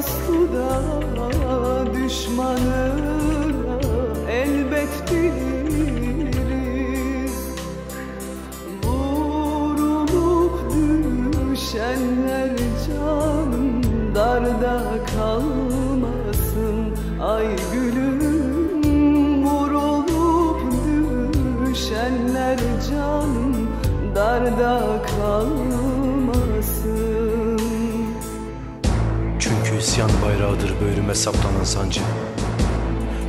dostu da düşmanı da elbet biliriz. Vurulup düşenler canım darda kalmasın. Ay gülüm vurulup düşenler canım darda kalmasın isyan bayrağıdır böğrüme saplanan sancı.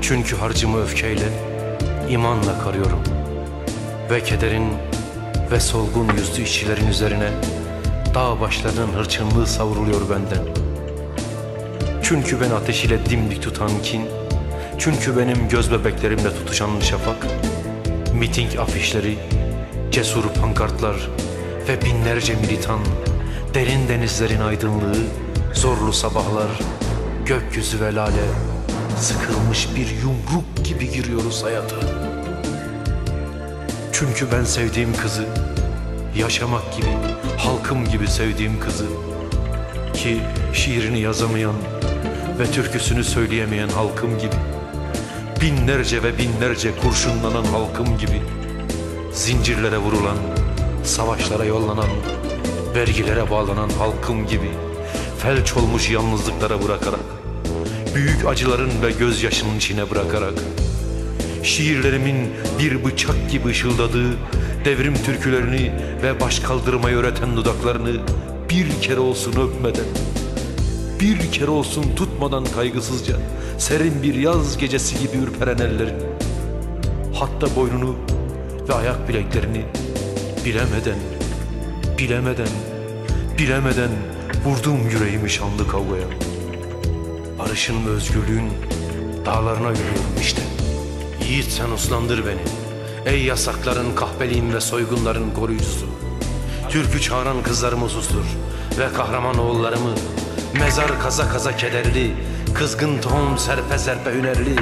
Çünkü harcımı öfkeyle, imanla karıyorum. Ve kederin ve solgun yüzlü işçilerin üzerine Dağ başlarının hırçınlığı savruluyor benden. Çünkü ben ateş ile dimdik tutan kin Çünkü benim göz bebeklerimle tutuşan şafak Miting afişleri, cesur pankartlar Ve binlerce militan Derin denizlerin aydınlığı Zorlu sabahlar Gökyüzü ve lale Sıkılmış bir yumruk gibi giriyoruz hayata. Çünkü ben sevdiğim kızı Yaşamak gibi, halkım gibi sevdiğim kızı Ki şiirini yazamayan Ve türküsünü söyleyemeyen halkım gibi Binlerce ve binlerce kurşunlanan halkım gibi Zincirlere vurulan, savaşlara yollanan Vergilere bağlanan halkım gibi Felç olmuş yalnızlıklara bırakarak Büyük acıların ve gözyaşının içine bırakarak Şiirlerimin bir bıçak gibi ışıldadığı Devrim türkülerini ve baş kaldırmayı öğreten dudaklarını Bir kere olsun öpmeden bir kere olsun tutmadan kaygısızca Serin bir yaz gecesi gibi ürperen ellerini Hatta boynunu ve ayak bileklerini Bilemeden, bilemeden, bilemeden Vurdum yüreğimi şanlı kavgaya. Barışın ve özgürlüğün dağlarına yürüyorum işte. Yiğit sen uslandır beni. Ey yasakların, kahpeliğin ve soygunların koruyucusu. Türkü çağıran kızlarımı sustur Ve kahraman oğullarımı. Mezar kaza kaza kederli Kızgın tohum serpe serpe hünerli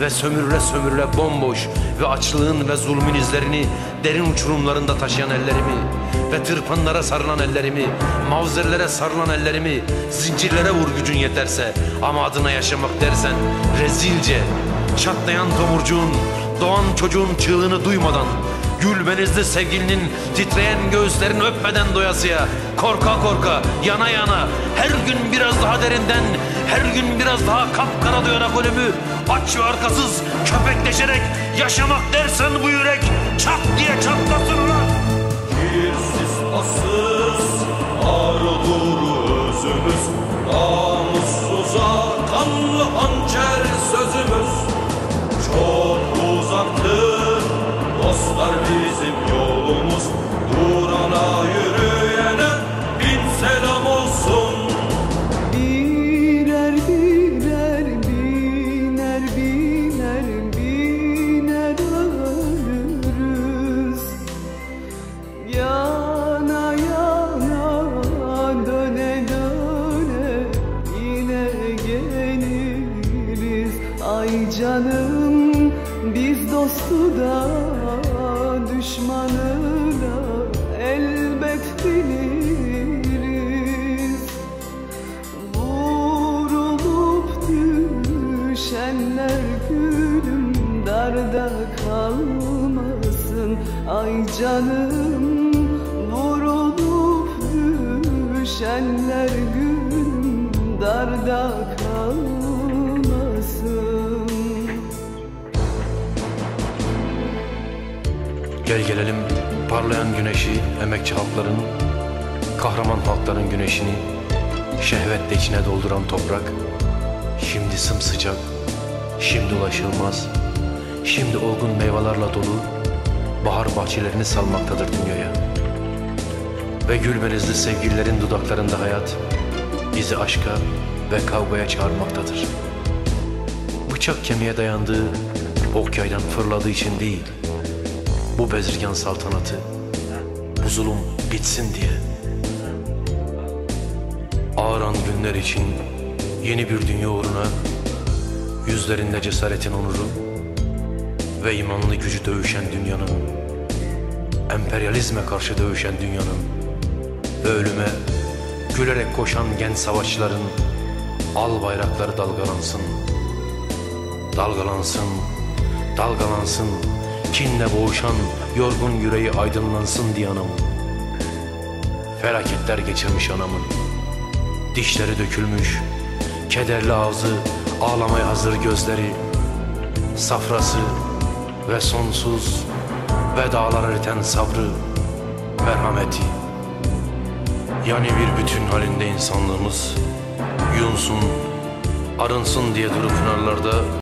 Ve sömürle sömürle bomboş Ve açlığın ve zulmün izlerini Derin uçurumlarında taşıyan ellerimi Ve tırpanlara sarılan ellerimi Mavzerlere sarılan ellerimi Zincirlere vur gücün yeterse. Ama adına yaşamak dersen Rezilce Çatlayan tomurcuğun Doğan çocuğun çığlığını duymadan Gül benizli sevgilinin titreyen göğüslerini öpmeden doyasıya Korka korka, yana yana, her gün biraz daha derinden Her gün biraz daha kapkara duyarak ölümü Aç ve arkasız köpekleşerek yaşamak dersen bu yürek Çat diye çatlasın ulan Kirsiz tatsız ağrıdır özümüz. Namussuza dostu da düşmanı da elbet biliriz Vurulup düşenler gülüm darda kalmasın. Ay canım vurulup düşenler gülüm darda Gel gelelim parlayan güneşi emekçi halkların Kahraman halkların güneşini Şehvetle içine dolduran toprak. Şimdi sımsıcak Şimdi ulaşılmaz Şimdi olgun meyvelerle dolu Bahar bahçelerini salmaktadır dünyaya. Ve gül benizli sevgililerin dudaklarında hayat Bizi aşka ve kavgaya çağırmaktadır. Bıçak kemiğe dayandığı Ok yaydan fırladığı için değil Bu bezirgan saltanatı bu zulüm bitsin diye. Ağıran günler için yeni bir dünya uğruna yüzlerinde cesaretin onuru ve imanlı gücü dövüşen dünyanın, emperyalizme karşı dövüşen dünyanın ve ölüme gülerek koşan genç savaşçıların al bayrakları dalgalansın. Dalgalansın, dalgalansın, kinle boğuşan yorgun yüreği aydınlansın diye anam. Felaketler geçirmiş anamın. Dişleri dökülmüş, kederli ağzı, ağlamaya hazır gözleri, safrası ve sonsuz ve dağlar eriten sabrı, merhameti. Yani bir bütün halinde insanlığımız yunsun, arınsın diye durup pınarlarda